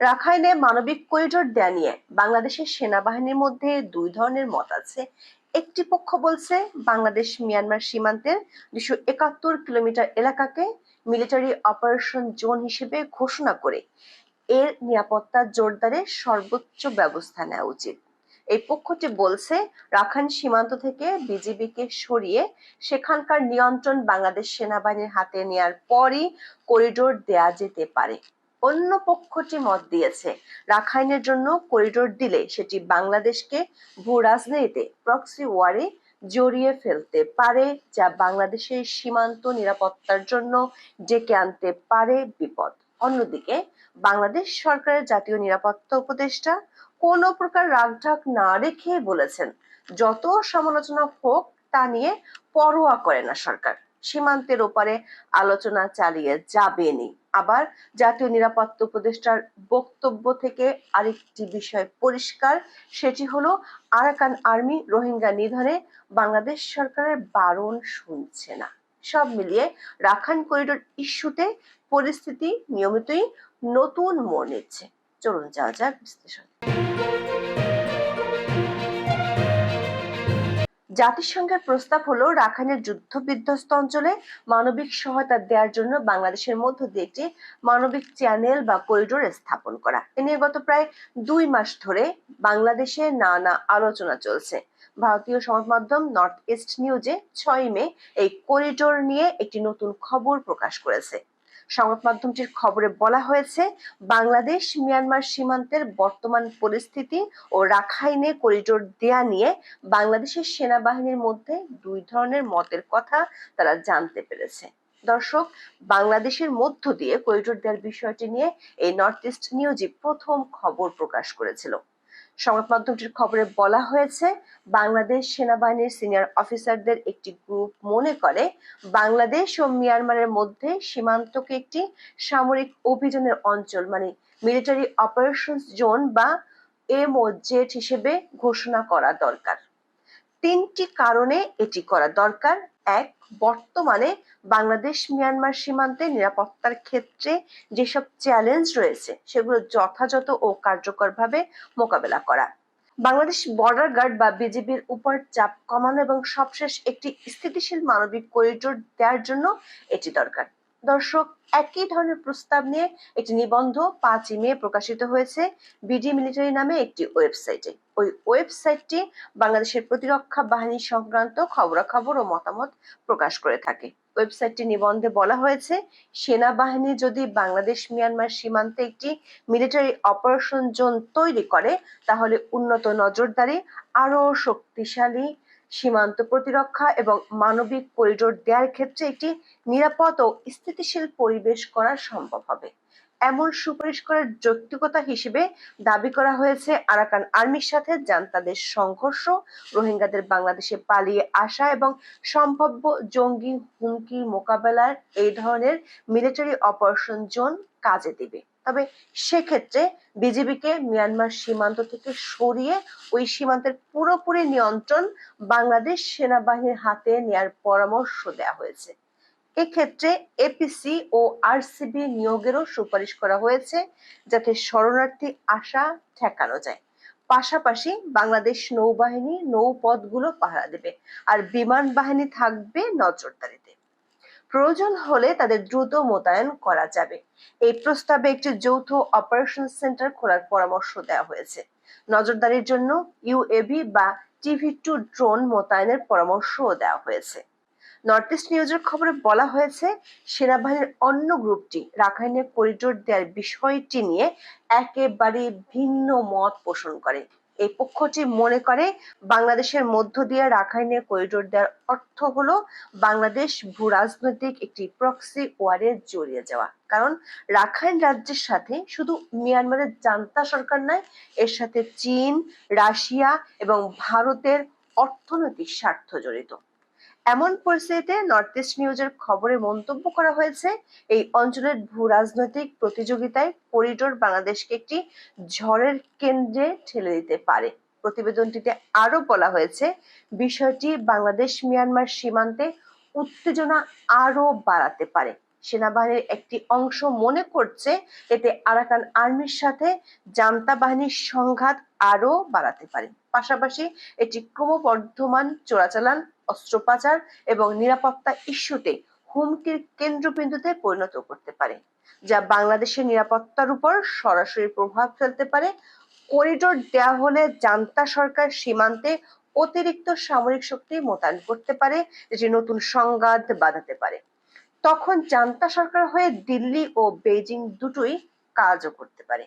রাখাইনে মানবিক করিডোর দেয়া নিয়ে বাংলাদেশের সেনাবাহিনীর মধ্যে দুই ধরনের মত আছে। একটি পক্ষ বলছে, বাংলাদেশ মিয়ানমার সীমান্তের দুশো একাত্তর কিলোমিটার এলাকাকে মিলিটারি অপারেশন জোন হিসেবে ঘোষণা করে। এর নিরাপত্তা জোরদারে সর্বোচ্চ ব্যবস্থা নেওয়া উচিত। এই পক্ষটি বলছে, রাখাইন সীমান্ত থেকে বিজিবিকে সরিয়ে সেখানকার নিয়ন্ত্রণ বাংলাদেশ সেনাবাহিনীর হাতে নেয়ার পরই করিডোর দেয়া যেতে পারে। অন্য পক্ষটি মত দিয়েছে। রাখাইনের জন্য করিডোর দিলে সেটি বাংলাদেশকে ভূ রাজনীতিতে প্রক্সি ওয়ারে জড়িয়ে ফেলতে পারে, যা বাংলাদেশের সীমান্ত নিরাপত্তার জন্য ডেকে আনতে পারে বিপদ। অন্যদিকে, বাংলাদেশ সরকারের জাতীয় নিরাপত্তা উপদেষ্টা কোনো প্রকার রাগঢাক না রেখে বলেছেন, যত সমালোচনা হোক, তা নিয়ে পরোয়া করে না সরকার। সীমান্তের ওপারে আলোচনা চালিয়ে যাবেনি আবার জাতীয় নিরাপত্তা উপদেষ্টার বক্তব্য থেকে আরেকটি বিষয় পরিষ্কার, সেটি হলো আরাকান আর্মি রোহিঙ্গা নিধনে বাংলাদেশ সরকারের বারণ শুনছে না। সব মিলিয়ে রাখান করিডোর ইস্যুতে পরিস্থিতি নিয়মিতই নতুন মোড় নিচ্ছে চলুন যাওয়া যাক বিশ্লেষণ। জাতিসংঘের প্রস্তাব হলো রাখাইনের যুদ্ধ বিধ্বস্ত অঞ্চলে মানবিক সহায়তা দেওয়ার জন্য বাংলাদেশের মধ্য দিয়ে একটি মানবিক চ্যানেল বা করিডোর স্থাপন করা। এ নিয়ে গত প্রায় দুই মাস ধরে বাংলাদেশে নানা আলোচনা চলছে। ভারতীয় সংবাদ মাধ্যম নর্থ ইস্ট নিউজে ছয় মে এই করিডোর নিয়ে একটি নতুন খবর প্রকাশ করেছে। সংবাদ মাধ্যমটির খবরে বলা হয়েছে, বাংলাদেশ মিয়ানমার সীমান্তের বর্তমান পরিস্থিতি ও রাখাইনে করিডোর দেয়া নিয়ে বাংলাদেশের সেনাবাহিনীর মধ্যে দুই ধরনের মতের কথা তারা জানতে পেরেছে। দর্শক, বাংলাদেশের মধ্য দিয়ে করিডোর দেওয়ার বিষয়টি নিয়ে এই নর্থ ইস্ট নিউজই প্রথম খবর প্রকাশ করেছিল। সংবাদ মাধ্যমটির খবরে বলা হয়েছে, বাংলাদেশ সেনাবাহিনীর সিনিয়র অফিসারদের একটি গ্রুপ মনে করে, বাংলাদেশ ও মিয়ানমারের মধ্যে সীমান্তকে একটি সামরিক অভিযানের অঞ্চল মানে মিলিটারি অপারেশন জোন বা এমওজেড হিসেবে ঘোষণা করা দরকার। তিনটি কারণে এটি করা দরকার। এক বর্তমানে বাংলাদেশ, মিয়ানমার সীমান্তে নিরাপত্তার ক্ষেত্রে যেসব চ্যালেঞ্জ রয়েছে, সেগুলো যথাযথ ও কার্যকরভাবে মোকাবেলা করা। বাংলাদেশ বর্ডার গার্ড বা বিজিবির উপর চাপ কমানো এবং সবশেষ একটি স্থিতিশীল মানবিক করিডোর দেওয়ার জন্য এটি দরকার। দর্শক একই ধরনের প্রস্তাব নিয়ে একটি নিবন্ধ পাঁচই মে প্রকাশিত হয়েছে বিডি মিলিটারি নামে একটি ওয়েবসাইটে। ওই ওয়েবসাইটটি বাংলাদেশের প্রতিরক্ষা বাহিনী সংক্রান্ত খবরাখবর ও মতামত প্রকাশ করে থাকে। ওয়েবসাইটটি নিবন্ধে বলা হয়েছে, সেনাবাহিনী যদি বাংলাদেশ মিয়ানমার সীমান্তে একটি মিলিটারি অপারেশন জোন তৈরি করে, তাহলে উন্নত নজরদারি আরও শক্তিশালী সীমান্ত প্রতিরক্ষা এবং মানবিক করিডোর দেওয়ার ক্ষেত্রে একটি নিরাপদ ও স্থিতিশীল পরিবেশ করা সম্ভব হবে। এমন সুপারিশ করার যৌক্তিকতা হিসেবে দাবি করা হয়েছে আরাকান আর্মির সাথে জান্তাদের সংঘর্ষ, রোহিঙ্গাদের বাংলাদেশে পালিয়ে আসা এবং সম্ভাব্য জঙ্গি হুমকি মোকাবেলার এই ধরনের মিলিটারি অপারেশন জোন কাজে দিবে। তবে সেক্ষেত্রে বিজিবিকে মিয়ানমার সীমান্ত থেকে সরিয়ে ওই সীমান্তের পুরোপুরি নিয়ন্ত্রণ বাংলাদেশ সেনাবাহিনীর হাতে নেয়ার পরামর্শ দেওয়া হয়েছে। এক্ষেত্রে এপিসি ও আরসিবি নিয়োগেরও সুপারিশ করা হয়েছে যাতে শরণার্থী আশা ঠেকানো যায়। পাশাপাশি বাংলাদেশ নৌবাহিনী নৌপথগুলো পাহারা দেবে আর বিমান বাহিনী থাকবে নজরদারিতে। প্রয়োজন হলে তাদের দ্রুত মোতায়েন করা যাবে। এই প্রস্তাবে একটি যৌথ অপারেশন সেন্টার খোলার পরামর্শ দেওয়া হয়েছে। নজরদারির জন্য ইউএবি বা টিভি টু ড্রোন মোতায়েনের পরামর্শও দেওয়া হয়েছে। নর্থ ইস্ট নিউজের খবরে বলা হয়েছে, সেনাবাহিনীর অন্য গ্রুপটি রাখাইনে করিডোর দেওয়ার বিষয়টি নিয়ে একেবারে ভিন্ন মত পোষণ করে। এই পক্ষটি মনে করে, বাংলাদেশের মধ্য দিয়ে রাখাইনে করিডোর দেওয়ার অর্থ হলো বাংলাদেশ ভূ রাজনৈতিক একটি প্রক্সি ওয়ারে জড়িয়ে যাওয়া। কারণ রাখাইন রাজ্যের সাথে শুধু মিয়ানমারের জান্তা সরকার নয়, এর সাথে চীন, রাশিয়া এবং ভারতের অর্থনৈতিক স্বার্থ জড়িত। এমন পরিস্থিতিতে নর্থ ইস্ট নিউজের খবরে মন্তব্য করা হয়েছে, এই অঞ্চলের ভূ রাজনৈতিক প্রতিযোগিতায় করিডোর বাংলাদেশকে একটি ঝড়ের কেন্দ্রে ঠেলে দিতে পারে। প্রতিবেদনটিতে আরও বলা হয়েছে, বিষয়টি বাংলাদেশ মিয়ানমার সীমান্তে উত্তেজনা আরও বাড়াতে পারে। সেনাবাহিনীর একটি অংশ মনে করছে এতে আরাকান আর্মির সাথে জান্তা বাহিনীর সংঘাত আরও বাড়াতে পারে। পাশাপাশি এটি ক্রমবর্ধমান চোরাচালান অস্ত্র পাচার এবং নিরাপত্তা ইস্যুতে হুমকির কেন্দ্রবিন্দুতে পরিণত করতে পারে, যা বাংলাদেশের নিরাপত্তার উপর সরাসরি প্রভাব ফেলতে পারে। করিডোর দেয়া হলে জান্তা সরকার সীমান্তে অতিরিক্ত সামরিক শক্তি মোতায়েন করতে পারে, যেটি নতুন সংঘাত বাঁধাতে পারে। তখন জান্তা সরকার হয়ে দিল্লি ও বেজিং দুটোই কাজও করতে পারে।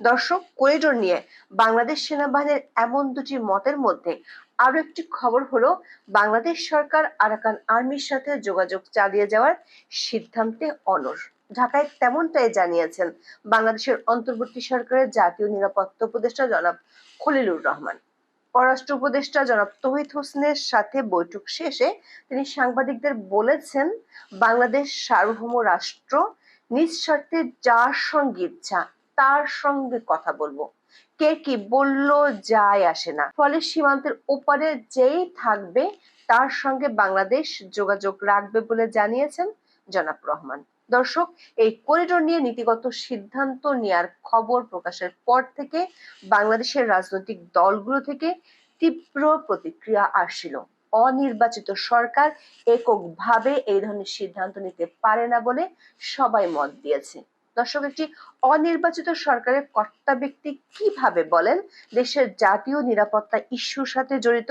দর্শক, করিডোর নিয়ে বাংলাদেশ সেনাবাহিনীর এমন দুটি মতের মধ্যে আরও একটি খবর হলো, বাংলাদেশ সরকার আরাকান আর্মির সাথে যোগাযোগ চালিয়ে যাওয়ার সিদ্ধান্তে অনড়। ঢাকায় তেমনটাই জানিয়েছেন বাংলাদেশের অন্তর্বর্তী সরকারের জাতীয় নিরাপত্তা উপদেষ্টা জনাব খলিলুর রহমান। পররাষ্ট্র উপদেষ্টা জনাব তহিদ হোসেনের সাথে বৈঠক শেষে তিনি সাংবাদিকদের বলেছেন, বাংলাদেশ সার্বভৌম রাষ্ট্র নিঃস্বার্থে যার সঙ্গে ইচ্ছা তার সঙ্গে কথা বলব। কে কি বলল যায় আসে না। ফলে সীমান্তের ওপারে যেই থাকবে, তার সঙ্গে বাংলাদেশ যোগাযোগ রাখবে বলে জানিয়েছেন জনাব রহমান। দর্শক, এই করিডোর নিয়ে নীতিগত সিদ্ধান্ত নেয়ার খবর প্রকাশের পর থেকে বাংলাদেশের রাজনৈতিক দলগুলো থেকে তীব্র প্রতিক্রিয়া আসছিল। অনির্বাচিত সরকার এককভাবে এই ধরনের সিদ্ধান্ত নিতে পারে না বলে সবাই মত দিয়েছে। দর্শক, একটি অনির্বাচিত সরকারের কর্তা ব্যক্তি কীভাবে বলেন দেশের জাতীয় নিরাপত্তা ইস্যুর সাথে জড়িত?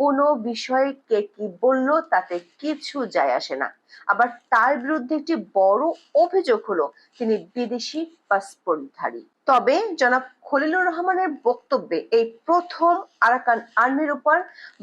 কোনো বিষয়ে কে কি বলল? তাতে কিছু যায় আসে না। আবার তার বিরুদ্ধে একটি বড় অভিযোগ হলো, তিনি বিদেশি পাসপোর্টধারী। তবে জনাব খলিলুর রহমানের বক্তব্যে এই প্রথম আরাকান আর্মির উপর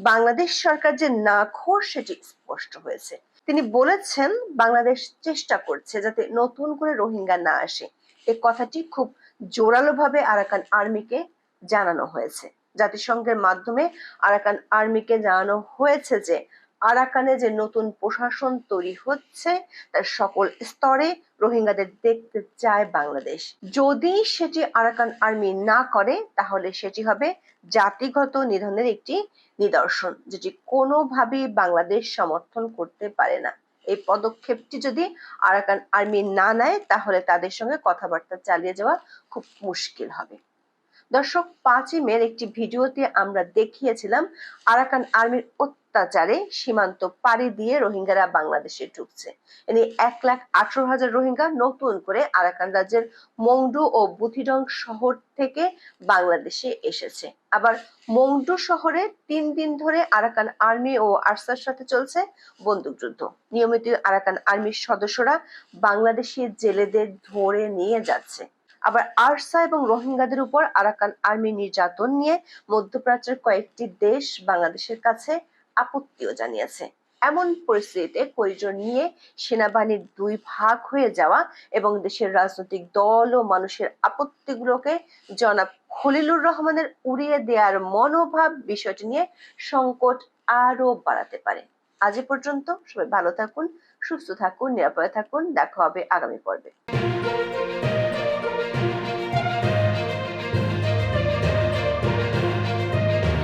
বাংলাদেশ সরকার যে নাখোশ, সেটি স্পষ্ট হয়েছে। তিনি বলেছেন, বাংলাদেশ চেষ্টা করছে যাতে নতুন করে রোহিঙ্গা না আসে। এ কথাটি খুব জোরালোভাবে আরাকান আর্মিকে জানানো হয়েছে। জাতিসংঘের মাধ্যমে আরাকান আর্মিকে জানানো হয়েছে যে আরাকানে যে নতুন প্রশাসন তৈরি হচ্ছে, তার সকল স্তরে রোহিঙ্গাদের দেখতে চায় বাংলাদেশ। যদি সেটি আরাকান আর্মি না করে, তাহলে সেটি হবে জাতিগত নিধনের একটি নিদর্শন, যেটি কোনোভাবেই বাংলাদেশ সমর্থন করতে পারে না। এই পদক্ষেপটি যদি আরাকান আর্মি না নেয়, তাহলে তাদের সঙ্গে কথাবার্তা চালিয়ে যাওয়া খুব মুশকিল হবে। দর্শক, পাঁচই মের একটি ভিডিওতে আমরা দেখিয়েছিলাম আরাকান আর্মির অত্যাচারে সীমান্ত পাড়ি দিয়ে রোহিঙ্গারা বাংলাদেশে ঢুকছে। এনে এক লাখ আঠারো হাজার রোহিঙ্গা নতুন করে আরাকান রাজ্যের মংডু ও বুথিডং শহর থেকে বাংলাদেশে এসেছে। আবার মংডু শহরে তিন দিন ধরে আরাকান আর্মি ও আরসার সাথে চলছে বন্দুকযুদ্ধ নিয়মিত আরাকান আর্মির সদস্যরা বাংলাদেশি জেলেদের ধরে নিয়ে যাচ্ছে। আবার আরসা এবং রোহিঙ্গাদের উপর আরাকান আর্মি নির্যাতন নিয়ে মধ্যপ্রাচ্যের কয়েকটি দেশ বাংলাদেশের কাছে আপত্তিও জানিয়েছে। এমন পরিস্থিতিতে করিডোর নিয়ে সেনাবাহিনীর দুই ভাগ হয়ে যাওয়া এবং দেশের রাজনৈতিক দল ও মানুষের আপত্তিগুলোকে জনাব খলিলুর রহমানের উড়িয়ে দেওয়ার মনোভাব বিষয়টি নিয়ে সংকট আরও বাড়াতে পারে। আজ পর্যন্ত সবাই ভালো থাকুন, সুস্থ থাকুন, নিরাপদে থাকুন। দেখা হবে আগামী পর্বে।